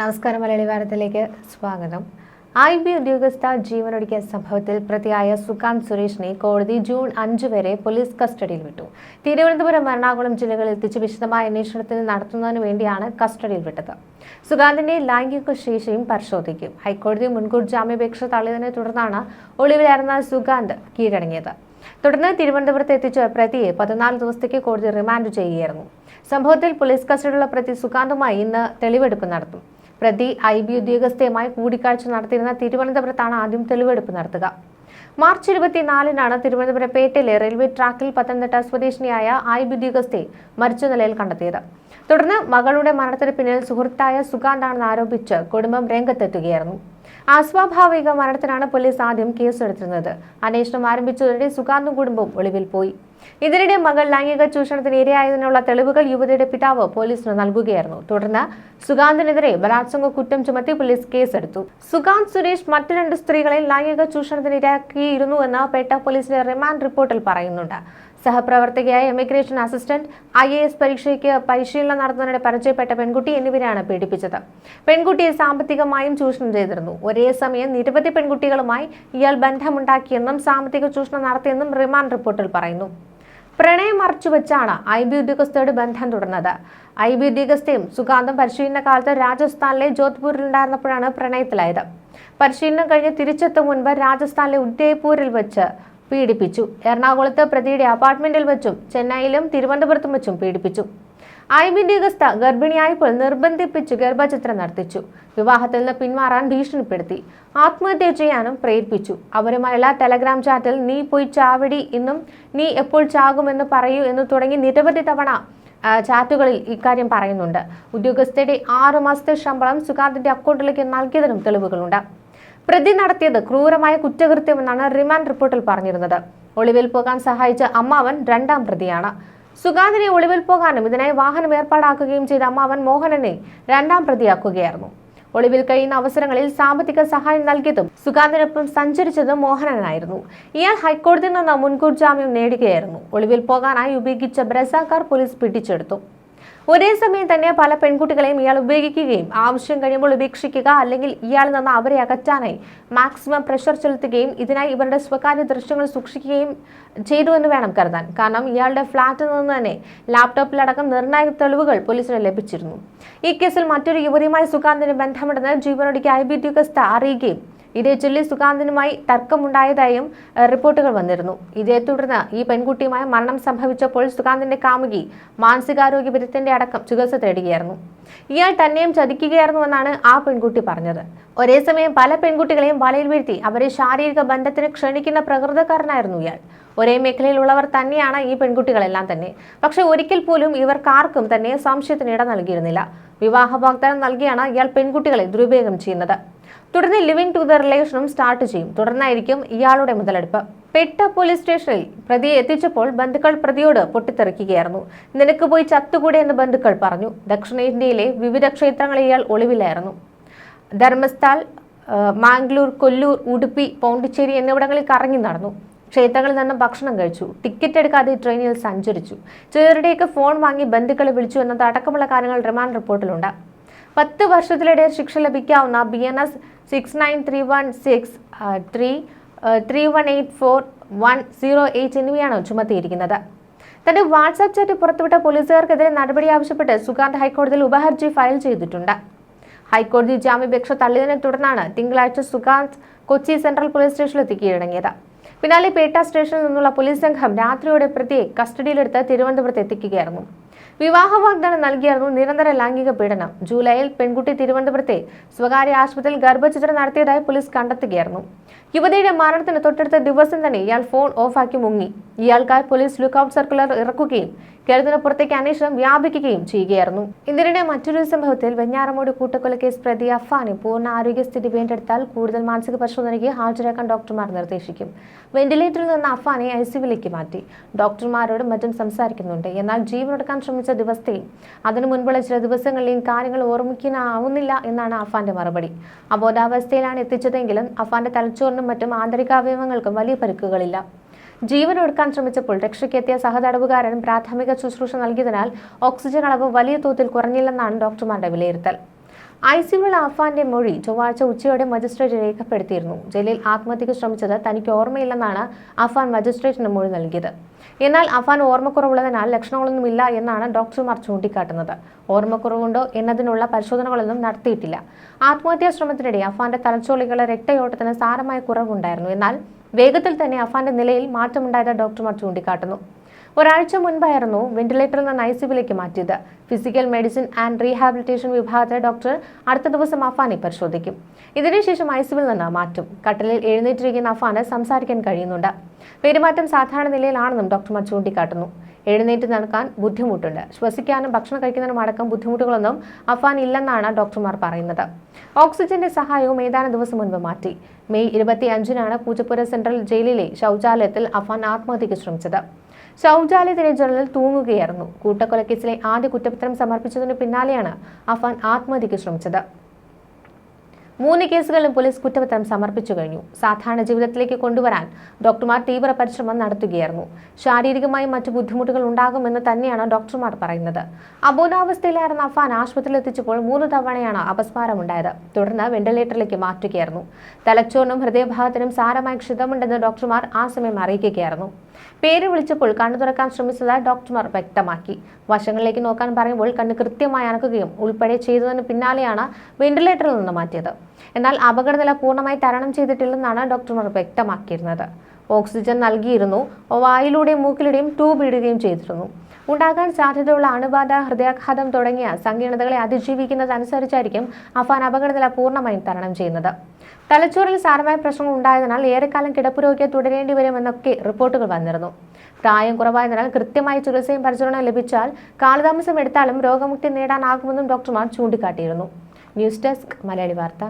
നമസ്കാരം മലയാളി വാരത്തിലേക്ക് സ്വാഗതം. I B ഉദ്യോഗസ്ഥ ജീവനൊടുക്കിയ സംഭവത്തിൽ പ്രതിയായ സുകാന്ത് സുരേഷിനെ കോടതി ജൂൺ അഞ്ച് വരെ പോലീസ് കസ്റ്റഡിയിൽ വിട്ടു. തിരുവനന്തപുരം എറണാകുളം ജില്ലകളിൽ എത്തിച്ച് വിശദമായ അന്വേഷണത്തിന് നടത്തുന്നതിന് വേണ്ടിയാണ് കസ്റ്റഡിയിൽ വിട്ടത്. സുകാന്തിന്റെ ലൈംഗിക ശേഷിയും പരിശോധിക്കും. ഹൈക്കോടതി മുൻകൂർ ജാമ്യാപേക്ഷ തള്ളിയതിനെ തുടർന്നാണ് ഒളിവിലായിരുന്ന സുകാന്ത് കീഴടങ്ങിയത്. തുടർന്ന് തിരുവനന്തപുരത്ത് എത്തിച്ച പ്രതിയെ പതിനാല് ദിവസത്തേക്ക് കോടതി റിമാൻഡ് ചെയ്യുകയായിരുന്നു. സംഭവത്തിൽ പോലീസ് കസ്റ്റഡിയിലുള്ള പ്രതി സുകാന്തുമായി ഇന്ന് തെളിവെടുപ്പ് നടത്തും. പ്രതി ഐ ബി ഉദ്യോഗസ്ഥയുമായി കൂടിക്കാഴ്ച നടത്തിയിരുന്ന തിരുവനന്തപുരത്താണ് ആദ്യം തെളിവെടുപ്പ് നടത്തുക. മാർച്ച് ഇരുപത്തിനാലിനാണ് തിരുവനന്തപുരം പേട്ടയിലെ റെയിൽവേ ട്രാക്കിൽ പത്തനംതിട്ട സ്വദേശിനിയായ ഐ ബി ഉദ്യോഗസ്ഥയെ മരിച്ച നിലയിൽ കണ്ടെത്തിയത്. തുടർന്ന് മകളുടെ മരണത്തിന് പിന്നിൽ സുഹൃത്തായ സുഗാന്താണെന്ന് ആരോപിച്ച് കുടുംബം രംഗത്തെത്തുകയായിരുന്നു. അസ്വാഭാവിക മരണത്തിനാണ് പോലീസ് ആദ്യം കേസെടുത്തിരുന്നത്. അന്വേഷണം ആരംഭിച്ചതോടെ സുഗാന്തും കുടുംബവും ഒളിവിൽ പോയി. ഇതിനിടെ മകൾ ലൈംഗിക ചൂഷണത്തിന് ഇരയായതിനുള്ള തെളിവുകൾ യുവതിയുടെ പിതാവ് പോലീസിന് നൽകുകയായിരുന്നു. തുടർന്ന് സുഗാന്തിനെതിരെ ബലാത്സംഗ കുറ്റം ചുമത്തി പോലീസ് കേസെടുത്തു. സുഗാന്ത് സുരേഷ് മറ്റു രണ്ട് സ്ത്രീകളെ ലൈംഗിക ചൂഷണത്തിന് ഇരയാക്കിയിരുന്നു എന്ന് പേട്ട പോലീസിന്റെ റിമാൻഡ് റിപ്പോർട്ടിൽ പറയുന്നുണ്ട്. സഹപ്രവർത്തകയായ emigration assistant I A S പരീക്ഷയ്ക്ക് പരിശീലനം നടത്തുന്നതിനിടെ പരിചയപ്പെട്ട പെൺകുട്ടി എന്നിവരെയാണ് പീഡിപ്പിച്ചത്. പെൺകുട്ടിയെ സാമ്പത്തികമായും ചൂഷണം ചെയ്തിരുന്നു. ഒരേ സമയം നിരവധി പെൺകുട്ടികളുമായി ഇയാൾ ബന്ധമുണ്ടാക്കിയെന്നും സാമ്പത്തിക ചൂഷണം നടത്തിയെന്നും റിമാൻഡ് റിപ്പോർട്ടിൽ പറയുന്നു. പ്രണയം മറച്ചുവെച്ചാണ് ഐ ബി ഉദ്യോഗസ്ഥയുടെ ബന്ധം തുടർന്നത്. ഐ ബി ഉദ്യോഗസ്ഥയും സുഗാന്തം പരിശീലന കാലത്ത് രാജസ്ഥാനിലെ ജോധ്പൂരിൽ ഉണ്ടായിരുന്നപ്പോഴാണ് പ്രണയത്തിലായത്. പരിശീലനം കഴിഞ്ഞ് തിരിച്ചെത്തും മുൻപ് രാജസ്ഥാനിലെ ഉദയ്പൂരിൽ വെച്ച് പീഡിപ്പിച്ചു. എറണാകുളത്ത് പ്രതിയുടെ അപ്പാർട്ട്മെന്റിൽ വെച്ചും ചെന്നൈയിലും തിരുവനന്തപുരത്തും വെച്ചും പീഡിപ്പിച്ചു. ഐ ബി ഉദ്യോഗസ്ഥ ഗർഭിണിയായപ്പോൾ നിർബന്ധിപ്പിച്ച് ഗർഭചിത്രം നടത്തിച്ചു. വിവാഹത്തിൽ നിന്ന് പിന്മാറാൻ ഭീഷണിപ്പെടുത്തി. ആത്മഹത്യ ചെയ്യാനും പ്രേരിപ്പിച്ചു. അവരുമായുള്ള ടെലഗ്രാം ചാറ്റിൽ നീ പോയി ചാവടി എന്നും നീ എപ്പോൾ ചാകുമെന്ന് പറയൂ എന്ന് തുടങ്ങി നിരവധി തവണ ചാറ്റുകളിൽ ഇക്കാര്യം പറയുന്നുണ്ട്. ഉദ്യോഗസ്ഥയുടെ ആറു മാസത്തെ ശമ്പളം സുഗാന്തിന്റെ അക്കൗണ്ടിലേക്ക് നൽകിയതിനും തെളിവുകളുണ്ട്. പ്രതി നടത്തിയത് ക്രൂരമായ കുറ്റകൃത്യമെന്നാണ് റിമാൻഡ് റിപ്പോർട്ടിൽ പറഞ്ഞിരുന്നത്. ഒളിവിൽ പോകാൻ സഹായിച്ച അമ്മാവൻ രണ്ടാം പ്രതിയാണ്. സുഗാന്തിനെ ഒളിവിൽ പോകാനും ഇതിനായി വാഹനം ഏർപ്പാടാക്കുകയും ചെയ്ത അമ്മാവൻ മോഹനനെ രണ്ടാം പ്രതിയാക്കുകയായിരുന്നു. ഒളിവിൽ കഴിയുന്ന അവസരങ്ങളിൽ സാമ്പത്തിക സഹായം നൽകിയതും സുഗാന്തിനൊപ്പം സഞ്ചരിച്ചതും മോഹനനായിരുന്നു. ഇയാൾ ഹൈക്കോടതിയിൽ നിന്ന് മുൻകൂർ ജാമ്യം നേടുകയായിരുന്നു. ഒളിവിൽ പോകാനായി ഉപയോഗിച്ച ബ്രസാക്കാർ കാർ പോലീസ് പിടിച്ചെടുത്തു. ഒരേ സമയം തന്നെ പല പെൺകുട്ടികളെയും ഇയാൾ ഉപയോഗിക്കുകയും ആവശ്യം കഴിയുമ്പോൾ ഉപേക്ഷിക്കുക അല്ലെങ്കിൽ ഇയാളിൽ നിന്ന് അവരെ അകറ്റാനായി മാക്സിമം പ്രഷർ ചെലുത്തുകയും ഇതിനായി ഇവരുടെ സ്വകാര്യ ദൃശ്യങ്ങൾ സൂക്ഷിക്കുകയും ചെയ്തു എന്ന് വേണം കരുതാൻ. കാരണം ഇയാളുടെ ഫ്ളാറ്റിൽ നിന്ന് തന്നെ ലാപ്ടോപ്പിലടക്കം നിർണായക തെളിവുകൾ പോലീസിന് ലഭിച്ചിരുന്നു. ഈ കേസിൽ മറ്റൊരു യുവതിയുമായി സുഖാന്തിന് ബന്ധമുണ്ടെന്ന് ജീവനൊടുക്കി ഐ ബി ഉദ്യോഗസ്ഥ അറിയുകയും ഇതേ ചൊല്ലി സുകാന്തിനുമായി തർക്കമുണ്ടായതായും റിപ്പോർട്ടുകൾ വന്നിരുന്നു. ഇതേ തുടർന്ന് ഈ പെൺകുട്ടിയുമായി മരണം സംഭവിച്ചപ്പോൾ സുകാന്തിന്റെ കാമുകി മാനസികാരോഗ്യ വിദഗ്ധന്റെ അടക്കം ചികിത്സ തേടുകയായിരുന്നു. ഇയാൾ തന്നെയും ചതിക്കുകയായിരുന്നുവെന്നാണ് ആ പെൺകുട്ടി പറഞ്ഞത്. ഒരേ സമയം പല പെൺകുട്ടികളെയും വലയിൽ വീഴ്ത്തി അവരെ ശാരീരിക ബന്ധത്തിന് ക്ഷണിക്കുന്ന പ്രകൃതക്കാരനായിരുന്നു ഇയാൾ. ഒരേ മേഖലയിലുള്ളവർ തന്നെയാണ് ഈ പെൺകുട്ടികളെല്ലാം തന്നെ. പക്ഷെ ഒരിക്കൽ പോലും ഇവർക്കാർക്കും തന്നെ സംശയത്തിന് ഇട നൽകിയിരുന്നില്ല. വിവാഹ വാഗ്ദാനം നൽകിയാണ് ഇയാൾ പെൺകുട്ടികളെ ദുരുപയോഗം ചെയ്യുന്നത്. തുടർന്ന് ലിവിംഗ് ടു ദ റിലേഷനും സ്റ്റാർട്ട് ചെയ്യും. തുടർന്നായിരിക്കും ഇയാളുടെ മുതലെടുപ്പ്. പെട്ട പോലീസ് സ്റ്റേഷനിൽ പ്രതിയെ എത്തിച്ചപ്പോൾ ബന്ധുക്കൾ പ്രതിയോട് പൊട്ടിത്തെറിക്കുകയായിരുന്നു. നിനക്ക് പോയി ചത്തുകൂടെ? എന്ന് ബന്ധുക്കൾ പറഞ്ഞു. ദക്ഷിണേന്ത്യയിലെ വിവിധ ക്ഷേത്രങ്ങളിൽ ഇയാൾ ഒളിവിലായിരുന്നു. ധർമ്മസ്ഥാൽ മാംഗ്ലൂർ കൊല്ലൂർ ഉടുപ്പി പോണ്ടിച്ചേരി എന്നിവിടങ്ങളിൽ കറങ്ങി നടന്നു. ക്ഷേത്രങ്ങളിൽ നിന്ന് ഭക്ഷണം കഴിച്ചു. ടിക്കറ്റ് എടുക്കാതെ ട്രെയിനിൽ സഞ്ചരിച്ചു. ചിലരുടെയൊക്കെ ഫോൺ വാങ്ങി ബന്ധുക്കളെ വിളിച്ചു എന്നത് അടക്കമുള്ള കാര്യങ്ങൾ റിമാൻഡ് റിപ്പോർട്ടിലുണ്ട്. പത്ത് വർഷത്തിലിടെ ശിക്ഷ ലഭിക്കാവുന്ന B N S six nine three one six three three one eight four one zero eight എന്നിവയാണ് ചുമത്തിയിരിക്കുന്നത്. തന്റെ വാട്സാപ്പ് ചാറ്റ് പുറത്തുവിട്ട പോലീസുകാർക്കെതിരെ നടപടി ആവശ്യപ്പെട്ട് സുഗാന്ത് ഹൈക്കോടതിയിൽ ഉപഹർജി ഫയൽ ചെയ്തിട്ടുണ്ട്. ഹൈക്കോടതി ജാമ്യാപേക്ഷ തള്ളിയതിനെ തുടർന്നാണ് തിങ്കളാഴ്ച സുഗാന്ത് കൊച്ചി സെൻട്രൽ പോലീസ് സ്റ്റേഷനിലെത്തി കീഴടങ്ങിയത്. പിന്നാലെ പേട്ട സ്റ്റേഷനിൽ നിന്നുള്ള പോലീസ് സംഘം രാത്രിയോടെ പ്രതിയെ കസ്റ്റഡിയിലെടുത്ത് തിരുവനന്തപുരത്ത് എത്തിക്കുകയായിരുന്നു. വിവാഹ വാഗ്ദാനം നൽകിയായിരുന്നു നിരന്തര ലൈംഗിക പീഡനം. ജൂലൈയിൽ പെൺകുട്ടി തിരുവനന്തപുരത്തെ സ്വകാര്യ ആശുപത്രിയിൽ ഗർഭചിത്രം നടത്തിയതായി പോലീസ് കണ്ടെത്തുകയായിരുന്നു. യുവതിയുടെ മരണത്തിന് തൊട്ടടുത്ത ദിവസം തന്നെ ഇയാൾ ഫോൺ ഓഫാക്കി മുങ്ങി. ഇയാൾക്കായി പോലീസ് ലുക്കൌട്ട് സർക്കുലർ ഇറക്കുകയും കേരളത്തിന് പുറത്തേക്ക് അന്വേഷണം വ്യാപിക്കുകയും ചെയ്യുകയായിരുന്നു. ഇന്ദിരയുടെ മറ്റൊരു സംഭവത്തിൽ വെഞ്ഞാറമൂട് കൂട്ടക്കൊലക്കേസ് പ്രതി അഫാനെ പൂർണ ആരോഗ്യസ്ഥിതി വീണ്ടെടുത്താൽ കൂടുതൽ മാനസിക പരിശോധനയ്ക്ക് ഹാജരാക്കാൻ ഡോക്ടർമാർ നിർദ്ദേശിക്കും. വെന്റിലേറ്ററിൽ നിന്ന് അഫാനെ ഐ സിയുവിലേക്ക് മാറ്റി. ഡോക്ടർമാരോട് മറ്റും സംസാരിക്കുന്നുണ്ട്. എന്നാൽ ജീവനെടുക്കാൻ ശ്രമിച്ച ദിവസത്തെയും അതിനു മുൻപുള്ള ചില ദിവസങ്ങളിലെയും കാര്യങ്ങൾ ഓർമ്മിക്കാനാവുന്നില്ല എന്നാണ് അഫാന്റെ മറുപടി. അബോധാവസ്ഥയിലാണ് എത്തിച്ചതെങ്കിലും അഫാന്റെ തലച്ചോറിനും മറ്റും ആന്തരികാവയവങ്ങൾക്കും വലിയ പരിക്കുകളില്ല. ജീവൻ ഒടുക്കാൻ ശ്രമിച്ചപ്പോൾ രക്ഷയ്ക്കെത്തിയ സഹതടവുകാരൻ പ്രാഥമിക ശുശ്രൂഷ നൽകിയതിനാൽ ഓക്സിജൻ അളവ് വലിയ തോതിൽ കുറഞ്ഞില്ലെന്നാണ് ഡോക്ടർമാരുടെ വിലയിരുത്തൽ. ഐ സിയുൾ ആഫാന്റെ മൊഴി ചൊവ്വാഴ്ച ഉച്ചയോടെ മജിസ്ട്രേറ്റ് രേഖപ്പെടുത്തിയിരുന്നു. ജയിലിൽ ആത്മഹത്യക്ക് ശ്രമിച്ചത് തനിക്ക് ഓർമ്മയില്ലെന്നാണ് അഫാൻ മജിസ്ട്രേറ്റിന് മൊഴി നൽകിയത്. എന്നാൽ അഫാൻ ഓർമ്മക്കുറവുള്ളതിനാൽ ലക്ഷണങ്ങളൊന്നുമില്ല എന്നാണ് ഡോക്ടർമാർ ചൂണ്ടിക്കാട്ടുന്നത്. ഓർമ്മക്കുറവുണ്ടോ എന്നതിനുള്ള പരിശോധനകളൊന്നും നടത്തിയിട്ടില്ല. ആത്മഹത്യാ ശ്രമത്തിനിടെ അഫാന്റെ തലച്ചോളികളെ രക്തയോട്ടത്തിന് സാരമായ കുറവുണ്ടായിരുന്നു. എന്നാൽ വേഗത്തിൽ തന്നെ അഫാന്റെ നിലയിൽ മാറ്റമുണ്ടായത് ഡോക്ടർമാർ ചൂണ്ടിക്കാട്ടുന്നു. ഒരാഴ്ച മുൻപായിരുന്നു വെന്റിലേറ്ററിൽ നിന്ന് ഐസിയുവിലേക്ക് മാറ്റിയത്. ഫിസിക്കൽ മെഡിസിൻ ആൻഡ് റീഹാബിലിറ്റേഷൻ വിഭാഗത്തിലെ ഡോക്ടർ അടുത്ത ദിവസം അഫാനെ പരിശോധിക്കും. ഇതിനുശേഷം ഐസിയുവിൽ നിന്ന് മാറ്റും. കട്ടലിൽ എഴുന്നേറ്റിരിക്കുന്ന അഫാന് സംസാരിക്കാൻ കഴിയുന്നുണ്ട്. പെരുമാറ്റം സാധാരണ നിലയിലാണെന്നും ഡോക്ടർമാർ ചൂണ്ടിക്കാട്ടുന്നു. എഴുന്നേറ്റ് നടക്കാൻ ബുദ്ധിമുട്ടുണ്ട്. ശ്വസിക്കാനും ഭക്ഷണം കഴിക്കുന്നതിനും അടക്കം ബുദ്ധിമുട്ടുകളൊന്നും അഫാൻ ഇല്ലെന്നാണ് ഡോക്ടർമാർ പറയുന്നത്. ഓക്സിജന്റെ സഹായവും ഏതാനും ദിവസം മുൻപ് മാറ്റി. മെയ് ഇരുപത്തി അഞ്ചിനാണ് പൂജപ്പുര സെൻട്രൽ ജയിലിലെ ശൗചാലയത്തിൽ അഫാൻ ആത്മഹത്യയ്ക്ക് ശ്രമിച്ചത്. ശൗചാലയത്തിലെ ജനലിൽ തൂങ്ങുകയായിരുന്നു. കൂട്ടക്കൊലക്കേസിലെ ആദ്യ കുറ്റപത്രം സമർപ്പിച്ചതിനു പിന്നാലെയാണ് അഫാൻ ആത്മഹത്യയ്ക്ക് ശ്രമിച്ചത്. മൂന്ന് കേസുകളിലും പോലീസ് കുറ്റപത്രം സമർപ്പിച്ചു കഴിഞ്ഞു. സാധാരണ ജീവിതത്തിലേക്ക് കൊണ്ടുവരാൻ ഡോക്ടർമാർ തീവ്ര പരിശ്രമം നടത്തുകയായിരുന്നു. ശാരീരികമായും മറ്റു ബുദ്ധിമുട്ടുകൾ ഉണ്ടാകുമെന്ന് തന്നെയാണ് ഡോക്ടർമാർ പറയുന്നത്. അബോധാവസ്ഥയിലായിരുന്ന അഫാൻ ആശുപത്രിയിൽ എത്തിച്ചപ്പോൾ മൂന്ന് തവണയാണ് അപസ്മാരമുണ്ടായത്. തുടർന്ന് വെന്റിലേറ്ററിലേക്ക് മാറ്റുകയായിരുന്നു. തലച്ചോറിനും ഹൃദയഭാഗത്തിനും സാരമായ ക്ഷതമുണ്ടെന്ന് ഡോക്ടർമാർ ആ സമയം അറിയിക്കുകയായിരുന്നു. പേര് വിളിച്ചപ്പോൾ കണ്ണു തുറക്കാൻ ശ്രമിച്ചതായി ഡോക്ടർമാർ വ്യക്തമാക്കി. വശങ്ങളിലേക്ക് നോക്കാൻ പറയുമ്പോൾ കണ്ണ് കൃത്യമായി അനക്കുകയും ഉൾപ്പെടെ ചെയ്തതിന് പിന്നാലെയാണ് വെന്റിലേറ്ററിൽ നിന്ന് മാറ്റിയത്. എന്നാൽ അപകടനില പൂർണമായി തരണം ചെയ്തിട്ടില്ലെന്നാണ് ഡോക്ടർമാർ വ്യക്തമാക്കിയിരുന്നത്. ഓക്സിജൻ നൽകിയിരുന്നു. വായിലൂടെയും മൂക്കിലൂടെയും ട്യൂബ് ഇടുകയും ചെയ്തിരുന്നു. ഉണ്ടാകാൻ സാധ്യതയുള്ള അണുബാധ ഹൃദയാഘാതം തുടങ്ങിയ സങ്കീർണതകളെ അതിജീവിക്കുന്നതനുസരിച്ചായിരിക്കും അഫാൻ അപകടനില പൂർണമായും തരണം ചെയ്യുന്നത്. തലച്ചോറിൽ സാരമായ പ്രശ്നങ്ങൾ ഉണ്ടായതിനാൽ ഏറെക്കാലം കിടപ്പ് രോഗിയെ തുടരേണ്ടി വരുമെന്നൊക്കെ റിപ്പോർട്ടുകൾ വന്നിരുന്നു. പ്രായം കുറവായതിനാൽ കൃത്യമായ ചികിത്സയും പരിചരണവും ലഭിച്ചാൽ കാലതാമസം എടുത്താലും രോഗമുക്തി നേടാനാകുമെന്നും ഡോക്ടർമാർ ചൂണ്ടിക്കാട്ടിയിരുന്നു. ന്യൂസ് ഡെസ്ക് മലയാളി വാർത്ത.